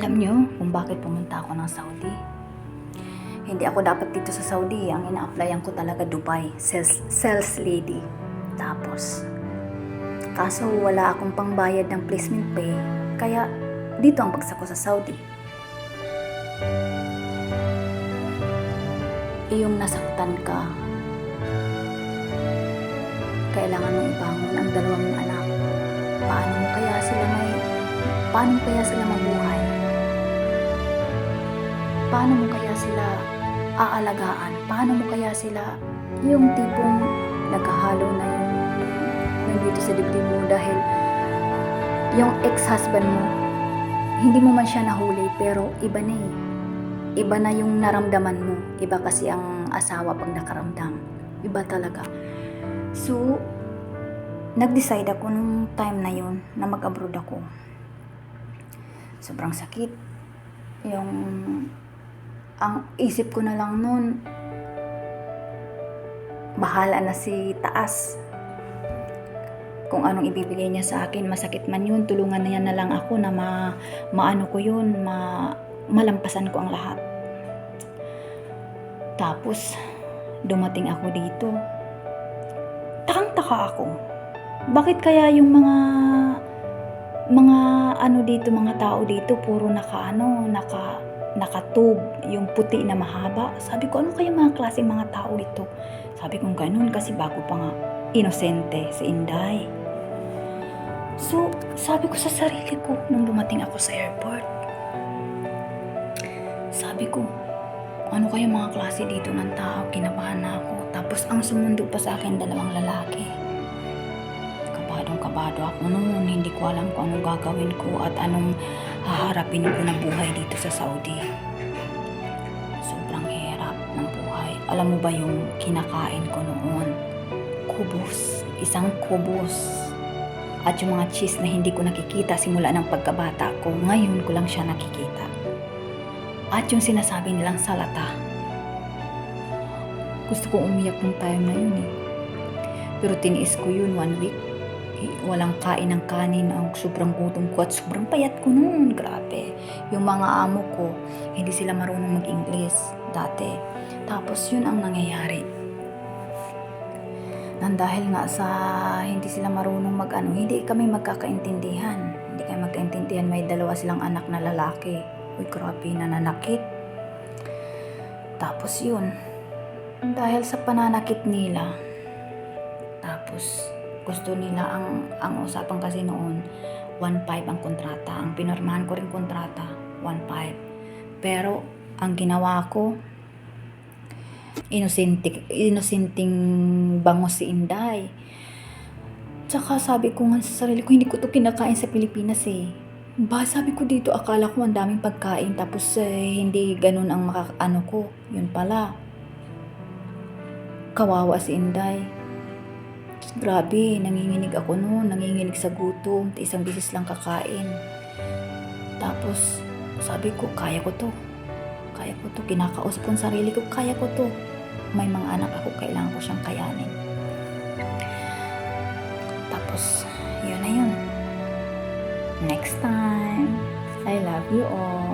Alam nyo kung bakit pumunta ako ng Saudi? Hindi ako dapat dito sa Saudi. Ang ina-applyan ko talaga Dubai. Sales, sales lady. Tapos, kaso wala akong pangbayad ng placement pay. Kaya, dito ang bagsak ko sa Saudi. Iyong nasaktan ka, kailangan mong ibangon ang dalawang anak. Paano mo kaya sila may paano kaya sila mabuhay? Paano mo kaya sila aalagaan? Paano mo kaya sila yung tipong naghahalo na yung nandito sa dibdib mo dahil yung ex-husband mo hindi mo man siya nahuli pero iba na eh. Iba na yung naramdaman mo. Iba kasi ang asawa pag nakaramdam. Iba talaga. So, nag-decide ako nung time na yon na mag-abroad ako. Sobrang sakit. Yung, ang isip ko na lang nun, bahala na si taas. Kung anong ibibigay niya sa akin, masakit man yun, tulungan niya na lang ako na ma, maano ko yun, ma, malampasan ko ang lahat. Tapos, dumating ako dito, takang-taka ako. Bakit kaya yung mga mga ano dito, mga tao dito puro naka ano, naka nakatub, yung puti na mahaba. Sabi ko, ano kaya mga klaseng mga tao dito? Sabi ko, ganun kasi bago pa nga inosente si Inday. So, sabi ko sa sarili ko nung dumating ako sa airport. Sabi ko, ano kaya mga klase dito ng tao? Kinabahan na ako. Tapos ang sumundo pa sa akin dalawang lalaki. Kabadong kabado ako noon. Hindi ko alam kung anong gagawin ko at anong haharapin ko na buhay dito sa Saudi. Sobrang hirap ng buhay. Alam mo ba yung kinakain ko noon? Kubos. Isang kubos. At yung mga cheese na hindi ko nakikita simula ng pagkabata ko, ngayon ko lang siya nakikita. At yung sinasabi nilang salata. Gusto ko umiyak ng time na yun eh. Pero tiniis ko yun one week. Walang kain ng kanin, ang sobrang gutom ko at sobrang payat ko noon. Grabe. Yung mga amo ko, hindi sila marunong mag-English dati. Tapos yun ang nangyayari. Nang dahil nga sa hindi sila marunong mag-ano, hindi kami magkakaintindihan. Hindi kami magkaintindihan. May dalawa silang anak na lalaki. Uy, grabe, nananakit. Tapos yun, dahil sa pananakit nila, tapos gusto nila ang ang usapan kasi noon 1.5 ang kontrata. Ang pinormahan ko rin kontrata 1.5. Pero ang ginawa ko inosente, inosenting bangos si Inday. Tsaka sabi ko nga sa sarili ko, hindi ko to kinakain sa Pilipinas eh. Ba, sabi ko dito, akala ko ang daming pagkain, tapos eh, hindi ganun ang maka, ano ko. Yun pala. Kawawa si Inday. Grabe, nanginginig ako noon, nanginginig sa gutom, isang bisis lang kakain. Tapos, sabi ko, kaya ko to. Kaya ko to, kinakausap ko sarili ko, kaya ko to. May mga anak ako, kailangan ko siyang kayanin. Tapos, yun na yun. Next time, I love you all.